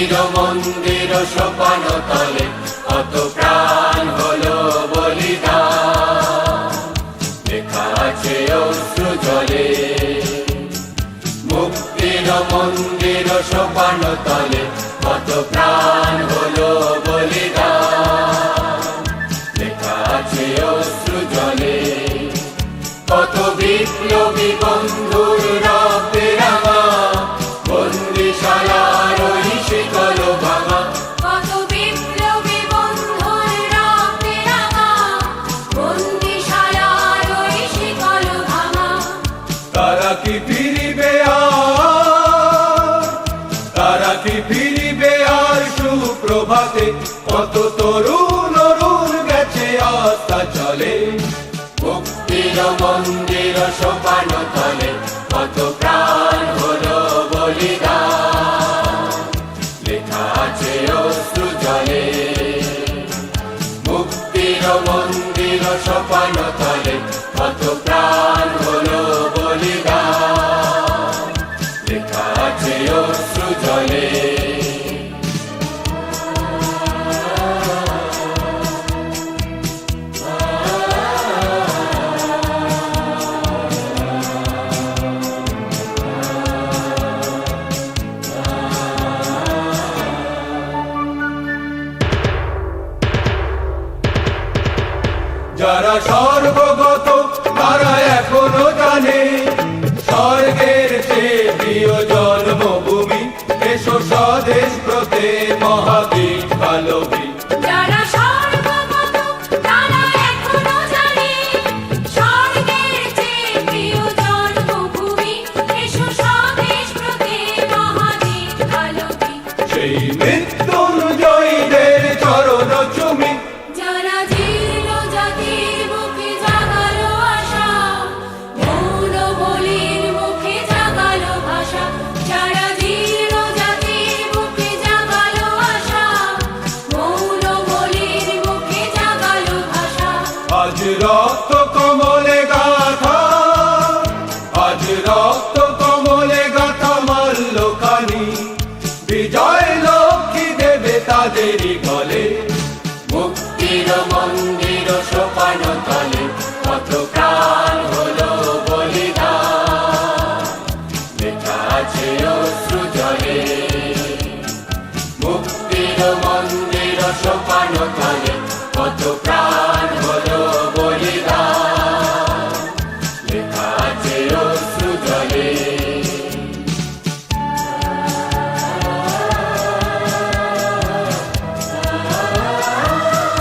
মুক্তির মন্দির সোপান তলে কত প্রাণ হলো বলিদান। লেখা আছে অশ্রু জলে। মুক্তির মন্দির সোপান তলে কত প্রাণ হলো বলিদান। লেখা আছে অশ্রু জলে। কত বিপ্লবী বন্ধুর কি ফিরিবে আর সুপ্রভাতে, কত তরুণ অরুণ গেছে, আস্থা চলে। মুক্তির মন্দির সোপান তলে, কত প্রাণ হলো বলিদান। লেখা আছে অশ্রু জলে। মুক্তির মন্দির সোপান তলে যারা স্বর্গগত তারা এখনও জানে। স্বর্গের চেয়ে প্রিয় জন্মভূমি এসো স্বদেশ প্রতে মহাবীর কালবী যারা সর্বগত তারা এখনও জানে। স্বর্গের চেয়ে প্রিয় জন্মভূমি এসো স্বদেশ প্রতি মহাদীপ আলোকে সেই মৃত্যুঞ্জয়ীদের রক্ত কমলে গাথা। আজ রক্ত কমলে গাথা মাল্য খানি বিজয় লক্ষ্মী দেবে তাদেরই গলে। মুক্তির মন্দির সোপান তলে, কত প্রাণ হলো বলিদান। লেখা আছে অশ্রু মুক্তির মন্দির সোপান তলে, কত প্রাণ